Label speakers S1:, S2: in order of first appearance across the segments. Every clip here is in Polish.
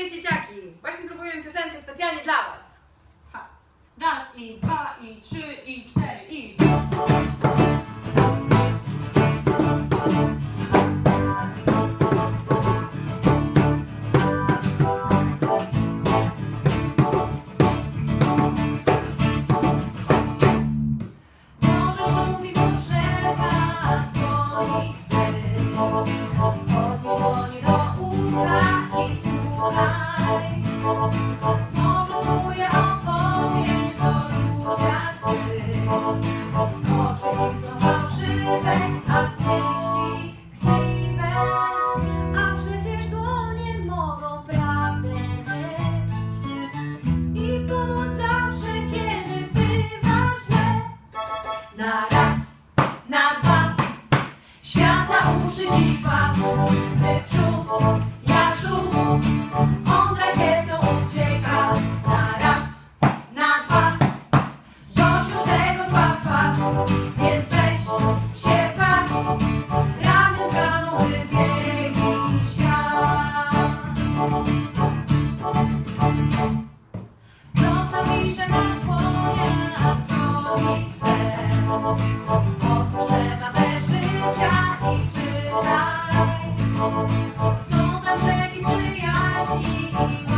S1: Cześć dzieciaki! Właśnie próbujemy piosenkę specjalnie dla was.
S2: Raz i dwa i trzy i cztery i...
S3: Może szumi potrzeba dłoni twych Podnieś Przód, jak żółw On rakietą ucieka. Na na dwa. Dość już tego człap, Więc weź się patrz. Ramię ramią wybiegnij świat. Zostaw się na dłoniach drogi Są tam rzeki przyjaźni i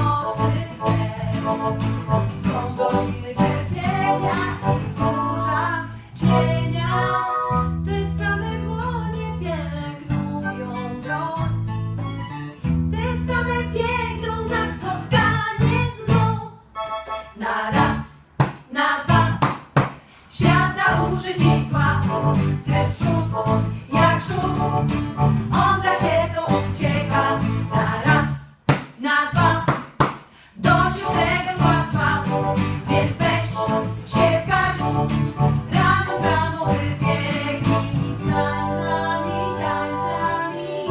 S3: Są doliny cierpienia i cienia. Te same dłonie pielęgnują broń Te same piękną na spotkanie znów na raz, na dwa. Świat za uszy cisła. Ty w przód, jak żółw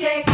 S3: check.